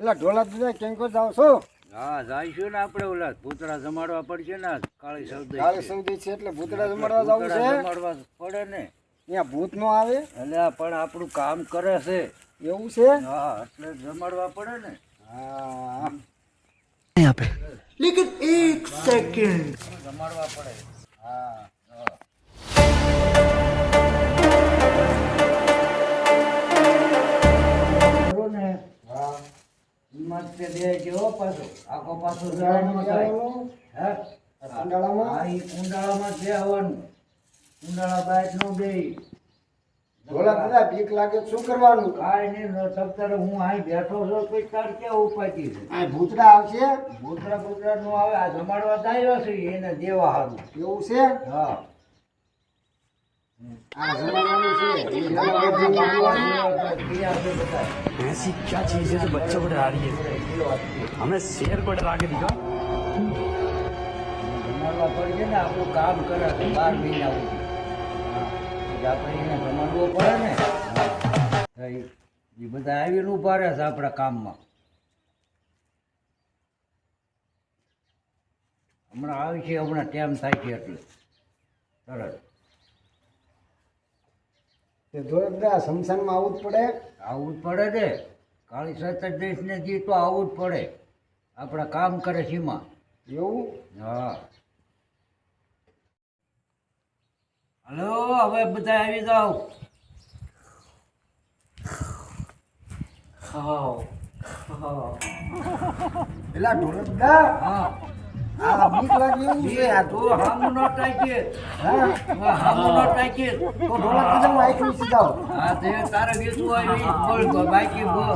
એટલે ઢોલા દીધા કેંકો જાવ છો? હા જઈશું ને આપણે ઓલા પૂતળા જમાડવા પડશે ને કાળી સૌદી કાળી સૌદી છે એટલે પૂતળા જમાડવા જવું છે? જમાડવા પડે ને. અહીંયા ભૂત નો આવે? એટલે પણ આપણું કામ કરે છે. એવું છે? હા એટલે જમાડવા પડે ને. હા. જમાડવા પડે. હા. પાછો. આખો પાછો થાય. હે? કુંડાળામાં હા જ આવવાનું કુંડાળા બાઈક નો બે. ઢોલા દીધા બીક લાગે શું કરવાનું? કાંઈ નહીં તબતરે હું અહીં બેઠો છું કોઈ તાર ક્યાં ઉપાતી છે? આ ભૂતરા આવશે? ભૂતરા ભૂતરા નો આવે આ જમાડવા જ છે એને દેવા હારું. એવું છે? હા આ જમાડવાનું છે એ જમાડવા દેવાનું. ऐसी क्या चीज है जो बच्चों को डरा रही है हमें शेर को डरा के दिखा જમાડવા પડશે ને આપણું કામ કરે છે બાર મહિના સુધી એટલે આપણે એને જમાડવો પડે ને હા. એ એ બધા આવીને ઉભા રહે છે આપણા કામમાં હમણાં આવી છે હમણાં ટાઈમ થાય છે એટલે તરત તે ધોરકદા શમશાનમાં આવવું જ પડે. આવવું જ પડે ને કાળી સતત દેશને જી તો આવું જ પડે. આપણા કામ કરે સીમા એવું? હા. હલો હવે બધા આવી જાઓ. પેલા ઢોલા હા. આ બીક લાગે એવું છે એ તો હામું ન ટાંકીએ હા હા, હામું ન ટાંકીએ તો ઢોલા દીધા હું આખી વીસી જાઉં હા તે તારે બીજું આવી બોલ તો બાકી બોલ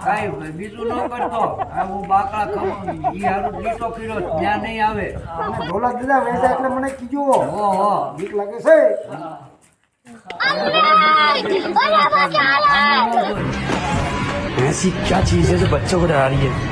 કાંઈ બીજું ન કરતો આ હું બાકડા ખાઉં ઈ હારું લીટો કર્યો ત્યાં નહીં આવે અને ઢોલા દીધા વેચા એટલે મને કીજો ઓહો બીક લાગે છે ऐसी क्या चीज है जो बच्चों को डरा रही है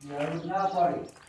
મારું ના પાડી